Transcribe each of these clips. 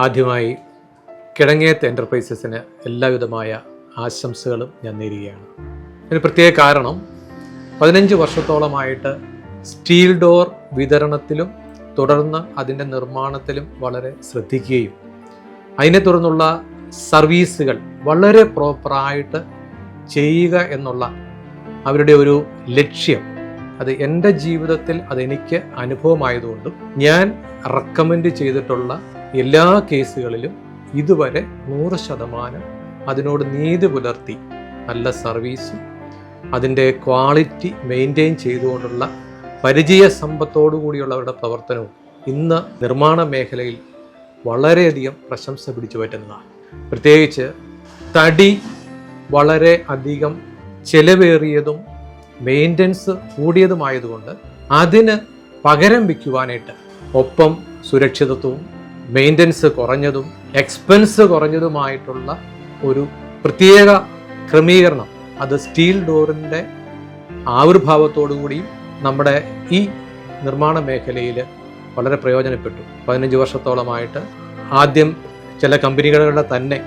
ആദ്യമായി കിഴങ്ങേത്ത് എന്റർപ്രൈസസിന് എല്ലാവിധമായ ആശംസകളും ഞാൻ നേരുകയാണ്. ഇതിന് പ്രത്യേക കാരണം പതിനഞ്ച് വർഷത്തോളമായിട്ട് സ്റ്റീൽ ഡോർ വിതരണത്തിലും തുടർന്ന് അതിന്റെ നിർമ്മാണത്തിലും വളരെ ശ്രദ്ധിക്കുകയും അതിനെ തുടർന്നുള്ള സർവീസുകൾ വളരെ പ്രോപ്പറായിട്ട് ചെയ്യുക എന്നുള്ള അവരുടെ ഒരു ലക്ഷ്യം അത് എന്റെ ജീവിതത്തിൽ അതെനിക്ക് അനുഭവമായതുകൊണ്ടും ഞാൻ റെക്കമെൻഡ് ചെയ്തിട്ടുള്ള എല്ലാ കേസുകളിലും ഇതുവരെ നൂറ് ശതമാനം അതിനോട് നീതി പുലർത്തി നല്ല സർവീസും അതിന്റെ ക്വാളിറ്റി മെയിന്റെയിൻ ചെയ്തുകൊണ്ടുള്ള പരിചയ സമ്പത്തോടു കൂടിയുള്ളവരുടെ പ്രവർത്തനവും ഇന്ന് നിർമ്മാണ മേഖലയിൽ വളരെയധികം പ്രശംസ പിടിച്ചു പറ്റുന്നതാണ്. പ്രത്യേകിച്ച് തടി വളരെ അധികം ചെലവേറിയതും മെയിന്റനൻസ് കൂടിയതുമായതുകൊണ്ട് അതിന് പകരം വയ്ക്കുവാനായിട്ട് ഒപ്പം സുരക്ഷിതത്വവും മെയിന്റനൻസ് കുറഞ്ഞതും എക്സ്പെൻസ് കുറഞ്ഞതുമായിട്ടുള്ള ഒരു പ്രത്യേക ക്രമീകരണം അത് സ്റ്റീൽ ഡോറിന്റെ ആവിർഭാവത്തോടു കൂടിയും നമ്മുടെ ഈ നിർമ്മാണ മേഖലയിൽ വളരെ പ്രയോജനപ്പെട്ടു. പതിനഞ്ച് വർഷത്തോളമായിട്ട് ആദ്യം ചില കമ്പനികളുടെ തന്നെ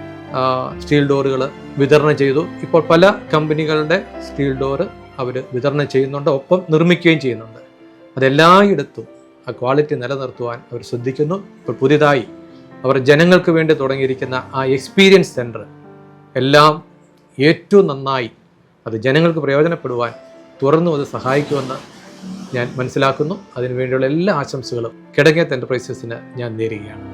സ്റ്റീൽ ഡോറുകൾ വിതരണം ചെയ്തു. ഇപ്പോൾ പല കമ്പനികളുടെ സ്റ്റീൽ ഡോറ് അവർ വിതരണം ചെയ്യുന്നുണ്ട് ഒപ്പം നിർമ്മിക്കുകയും ചെയ്യുന്നുണ്ട്. അതെല്ലായിടത്തും ആ ക്വാളിറ്റി നിലനിർത്തുവാൻ അവർ ശ്രദ്ധിക്കുന്നു. ഇപ്പോൾ പുതിയതായി അവർ ജനങ്ങൾക്ക് വേണ്ടി തുടങ്ങിയിരിക്കുന്ന ആ എക്സ്പീരിയൻസ് സെന്റർ എല്ലാം ഏറ്റവും നന്നായി അത് ജനങ്ങൾക്ക് പ്രയോജനപ്പെടുവാൻ തുറന്നു അത് സഹായിക്കുമെന്ന് ഞാൻ മനസ്സിലാക്കുന്നു. അതിനുവേണ്ടിയുള്ള എല്ലാ ആശംസകളും കിടങ്ങേത്ത് എന്റർപ്രൈസസിന് ഞാൻ നേരുകയാണ്.